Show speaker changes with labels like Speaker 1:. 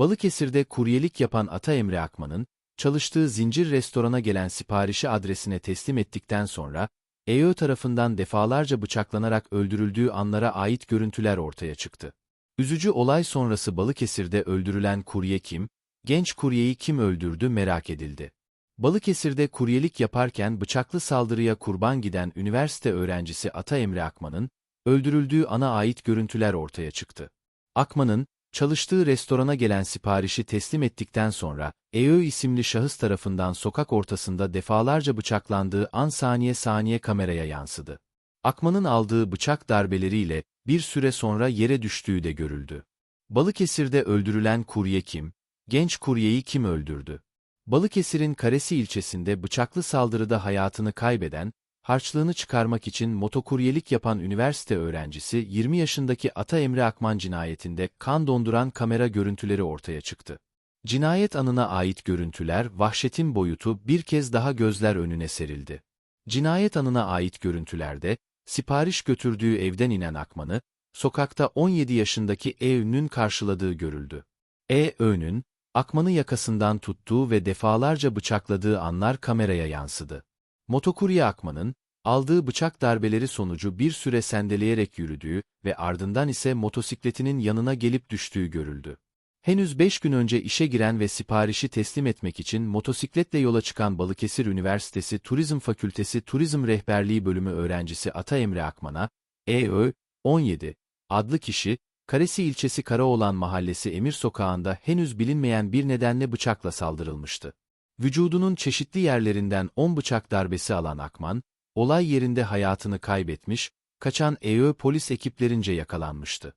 Speaker 1: Balıkesir'de kuryelik yapan Ata Emre Akman'ın, çalıştığı zincir restorana gelen siparişi adresine teslim ettikten sonra, EÖ tarafından defalarca bıçaklanarak öldürüldüğü anlara ait görüntüler ortaya çıktı. Üzücü olay sonrası Balıkesir'de öldürülen kurye kim, genç kuryeyi kim öldürdü merak edildi. Balıkesir'de kuryelik yaparken bıçaklı saldırıya kurban giden üniversite öğrencisi Ata Emre Akman'ın, öldürüldüğü ana ait görüntüler ortaya çıktı. Akman'ın, çalıştığı restorana gelen siparişi teslim ettikten sonra, EÖ isimli şahıs tarafından sokak ortasında defalarca bıçaklandığı an saniye saniye kameraya yansıdı. Akman'ın aldığı bıçak darbeleriyle bir süre sonra yere düştüğü de görüldü. Balıkesir'de öldürülen kurye kim? Genç kuryeyi kim öldürdü? Balıkesir'in Karesi ilçesinde bıçaklı saldırıda hayatını kaybeden, harçlığını çıkarmak için motokuryelik yapan üniversite öğrencisi 20 yaşındaki Ata Emre Akman cinayetinde kan donduran kamera görüntüleri ortaya çıktı. Cinayet anına ait görüntüler, vahşetin boyutu bir kez daha gözler önüne serildi. Cinayet anına ait görüntülerde, sipariş götürdüğü evden inen Akman'ı, sokakta 17 yaşındaki E.Ün'ün karşıladığı görüldü. E.Ün'ün, Akman'ı yakasından tuttuğu ve defalarca bıçakladığı anlar kameraya yansıdı. Motokurye Akman'ın, aldığı bıçak darbeleri sonucu bir süre sendeleyerek yürüdüğü ve ardından ise motosikletinin yanına gelip düştüğü görüldü. Henüz 5 gün önce işe giren ve siparişi teslim etmek için motosikletle yola çıkan Balıkesir Üniversitesi Turizm Fakültesi Turizm Rehberliği Bölümü öğrencisi Ata Emre Akman'a, EÖ 17 adlı kişi, Karesi ilçesi Karaoğlan Mahallesi Emir Sokağı'nda henüz bilinmeyen bir nedenle bıçakla saldırılmıştı. Vücudunun çeşitli yerlerinden 10 bıçak darbesi alan Akman, olay yerinde hayatını kaybetmiş, kaçan EÖ polis ekiplerince yakalanmıştı.